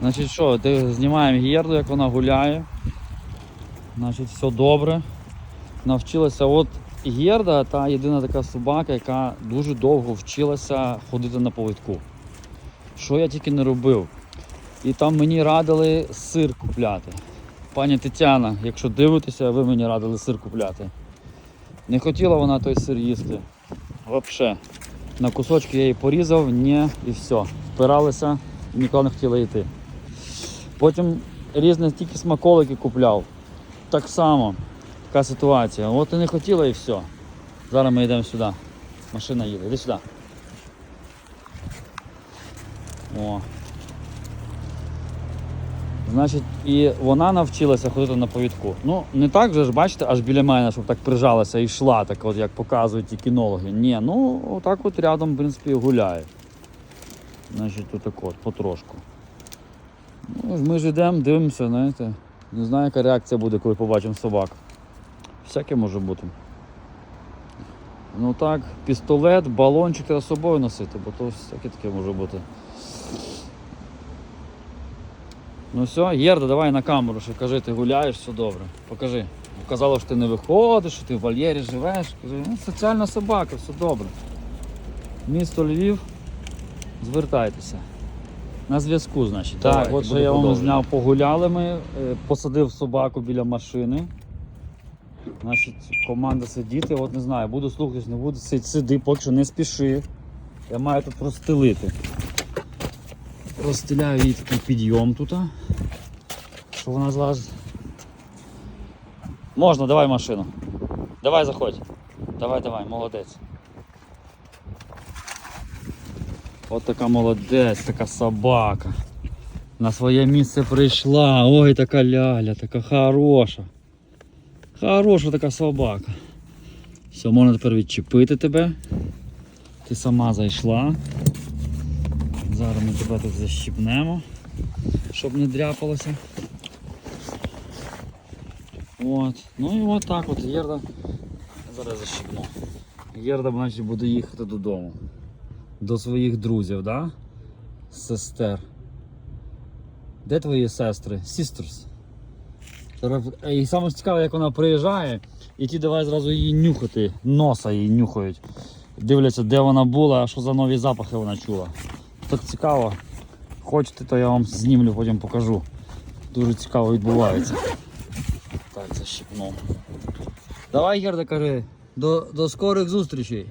Значить що, знімаємо гірду, як вона гуляє. Значить, все добре. Навчилася. От гірда та єдина така собака, яка дуже довго вчилася ходити на повідку. Що я тільки не робив. І там мені радили сир купляти. Пані Тетяна, якщо дивитеся, ви мені радили сир купляти. Не хотіла вона той сир їсти. Взагалі. На кусочки я її порізав, ні, і все. Впиралися і ніколи не хотіла йти. Потім різні тільки смаколики купляв. Так само, така ситуація. От і не хотіла і все. Зараз ми йдемо сюди. Машина їде. Іди сюди. О. Значить, і вона навчилася ходити на повідку. Ну, не так же ж, бачите, аж біля мене, щоб так прижалася і йшла, так от як показують ті кінологи. Ні, ну отак от рядом, в принципі, гуляє. Значить, тут так от, потрошку. Ну, ми ж йдемо, дивимося, знаєте. Не знаю, яка реакція буде, коли побачимо собак. Всяке може бути. Ну так, пістолет, балончик треба з собою носити, бо то всяке таке може бути. Ну все, Єрда, давай на камеру, що кажи, ти гуляєш, все добре. Покажи. Казала, що ти не виходиш, що ти в вольєрі живеш. Кажи, ну, соціальна собака, все добре. Місто Львів, звертайтеся. На зв'язку, значить. Давай, так, от що я вам зняв, погуляли ми, е, посадив собаку біля машини. Значить, команда сидіти, от не знаю, буду слухатись, не буду. Сиди, сиди, поки що не спіши. Я маю тут розстелити. Розстеляю їй такий підйом тут. Що вона злазить. Можна, давай машину. Давай заходь. Давай, давай, молодець. От така молодець, така собака. На своє місце прийшла. Ой, така ляля, така хороша. Хороша така собака. Все, можна тепер відчепити тебе. Ти сама зайшла. Зараз ми тебе тут защіпнемо, щоб не дряпалося. От. Ну і от так от Єрда. Зараз защіпну. Єрда значить, буде їхати додому. До своїх друзів, да? Сестер. Де твої сестри? Sisters. І саме цікаве, як вона приїжджає, і ті давай зразу її нюхати, носа її нюхають. Дивляться, де вона була, що за нові запахи вона чула. Так цікаво. Хочете, то я вам знімлю, потім покажу. Дуже цікаво відбувається. Так, защипнув. Давай, Герда, кажи, до, до скорих зустрічей.